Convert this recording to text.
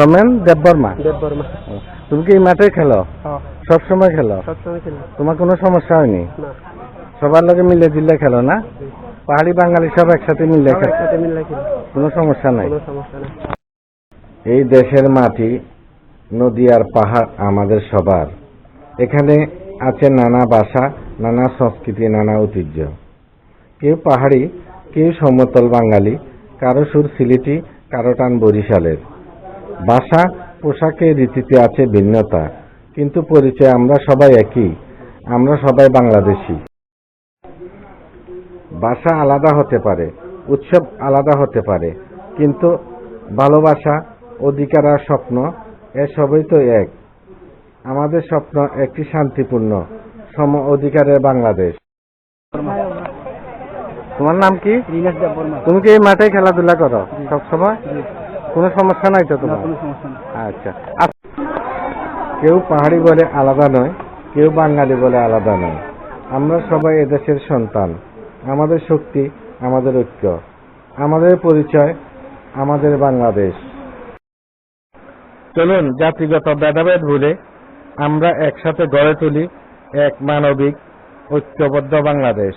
সোমেন দেববর্মা দেব তুমি কি এই মাঠে খেলো? হ্যাঁ। সব সময় খেলো? সবসময় ছিল তোমার কোনো সমস্যা হয়নি? সবার লোকে মিলে দিলে খেলো না? পাহাড়ি বাঙালি সব একসাথে মিলে খেলো? একসাথে কোনো সমস্যা নাই? কোনো সমস্যা নেই। এই দেশের মাটি নদী আর পাহাড় আমাদের সবার। এখানে আছে নানা ভাষা নানা সংস্কৃতি নানা ঐতিহ্য। কেউ পাহাড়ি কেউ সমতল বাঙালি কারও সুর সিলেটি কারও টান বরিশালের। ভাষা পোশাকে রীতিতে আছে ভিন্নতা কিন্তু পরিচয় আমরা সবাই একই আমরা সবাই বাংলাদেশি। ভাষা আলাদা হতে পারে উৎসব আলাদা হতে পারে কিন্তু ভালোবাসা অধিকার আর স্বপ্ন এসবই তো এক। আমাদের স্বপ্ন একটি শান্তিপূর্ণ সম অধিকারের বাংলাদেশ। তোমার নাম কি? তুমি কি এই মাঠে খেলাধুলা করো সব সময় কোনো সমস্যা নাই তো তোমার? কোনো সমস্যা নেই। আচ্ছা। কেউ পাহাড়ি বলে আলাদা নয় কেউ বাঙালি বলে আলাদা নয়। আমরা সবাই এদেশের সন্তান। আমাদের শক্তি আমাদের ঐক্য। আমাদের পরিচয় আমাদের বাংলাদেশ। চলুন জাতিগত ভেদাভেদ ভুলে আমরা একসাথে গড়ে তুলি এক মানবিক ঐক্যবদ্ধ বাংলাদেশ।